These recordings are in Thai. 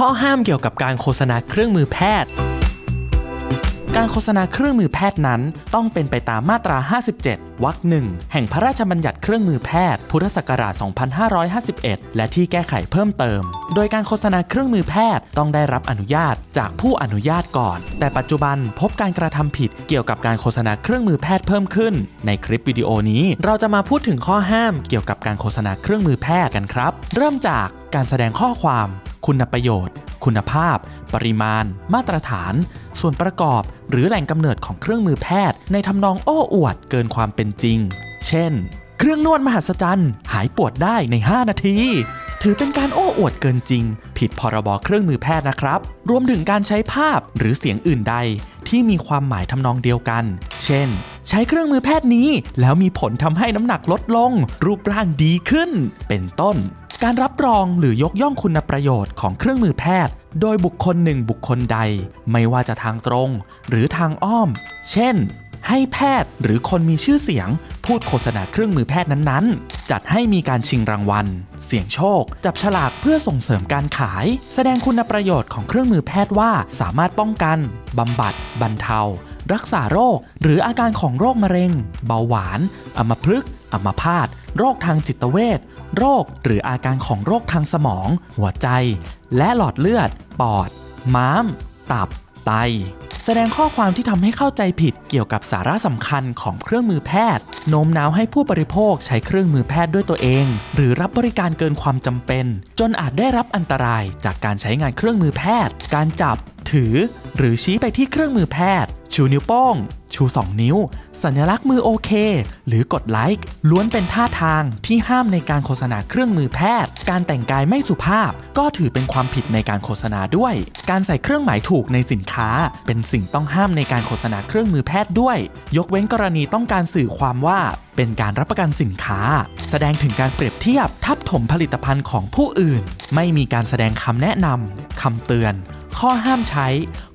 ข้อห้ามเกี่ยวกับการโฆษณาเครื่องมือแพทย์ การโฆษณาเครื่องมือแพทย์นั้น ต้องเป็นไปตามมาตรา 57 วรรคหนึ่งแห่งพระราชบัญญัติเครื่องมือแพทย์ พุทธศักราช 2551 และที่แก้ไขเพิ่มเติม โดยการโฆษณาเครื่องมือแพทย์ต้องได้รับอนุญาตจากผู้อนุญาตก่อน แต่ปัจจุบันพบการกระทำผิดเกี่ยวกับการโฆษณาเครื่องมือแพทย์เพิ่มขึ้น ในคลิปวิดีโอนี้ เราจะมาพูดถึงข้อห้ามเกี่ยวกับการโฆษณาเครื่องมือแพทย์กันครับ เริ่มจากการแสดงข้อความ คุณประโยชน์ คุณภาพ ปริมาณ มาตรฐาน ส่วนประกอบ หรือแหล่งกำเนิดของเครื่องมือแพทย์ ในทำนองโอ้อวดเกินความเป็นจริง เช่น เครื่องนวดมหัศจรรย์หายปวดได้ใน 5 นาที ถือเป็นการโอ้อวดเกินจริง ผิดพรบเครื่องมือแพทย์นะครับ รวมถึงการใช้ภาพหรือเสียงอื่นใด ที่มีความหมายทำนองเดียวกัน เช่นใช้เครื่องมือแพทย์นี้ แล้วมีผลทำให้น้ำหนักลดลง รูปร่างดีขึ้น เป็นต้น การรับรองหรือยกย่องคุณประโยชน์ของเครื่องมือแพทย์ โดยบุคคลหนึ่งบุคคลใด ไม่ว่าจะทางตรง หรือทางอ้อม เช่น ให้แพทย์หรือคนมีชื่อเสียง พูดโฆษณาเครื่องมือแพทย์นั้นๆ จัดให้มีการชิงรางวัล เสี่ยงโชค จับฉลากเพื่อส่งเสริมการขาย แสดงคุณประโยชน์ของเครื่องมือแพทย์ว่าสามารถป้องกันบำบัด บรรเทา รักษาโรค หรืออาการของโรคมะเร็ง เบาหวาน อัมพฤกษ์อัมพาต โรคทางจิตเวชโรคหรืออาการของโรคทางสมอง หัวใจ และหลอดเลือด ปอด ม้าม ตับ ไต แสดงข้อความที่ทำให้เข้าใจผิดเกี่ยวกับสาระสำคัญของเครื่องมือแพทย์ โน้มน้าวให้ผู้บริโภคใช้เครื่องมือแพทย์ด้วยตัวเอง หรือรับบริการเกินความจำเป็น จนอาจได้รับอันตรายจากการใช้งานเครื่องมือแพทย์ การจับถือ หรือชี้ไปที่เครื่องมือแพทย์ ชูนิ้วโป้ง ชู 2 นิ้ว สัญลักษณ์มือโอเค หรือกดไลค์ ล้วนเป็นท่าทางที่ห้ามในการโฆษณาเครื่องมือแพทย์ การแต่งกายไม่สุภาพก็ถือเป็นความผิดในการโฆษณาด้วย การใส่เครื่องหมายถูกในสินค้า เป็นสิ่งต้องห้ามในการโฆษณาเครื่องมือแพทย์ด้วย ยกเว้นกรณีต้องการสื่อความว่าเป็นการรับประกันสินค้า แสดงถึงการเปรียบเทียบทับถมผลิตภัณฑ์ของผู้อื่น ไม่มีการแสดงคำแนะนำคำเตือน ข้อห้ามใช้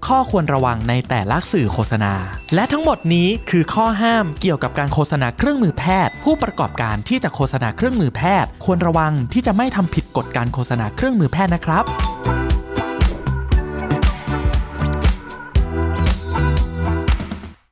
ข้อควรระวังในแต่ละสื่อโฆษณา และทั้งหมดนี้คือข้อห้ามเกี่ยวกับการโฆษณาเครื่องมือแพทย์ ผู้ประกอบการที่จะโฆษณาเครื่องมือแพทย์ ควรระวังที่จะไม่ทำผิดกฎการโฆษณาเครื่องมือแพทย์นะครับ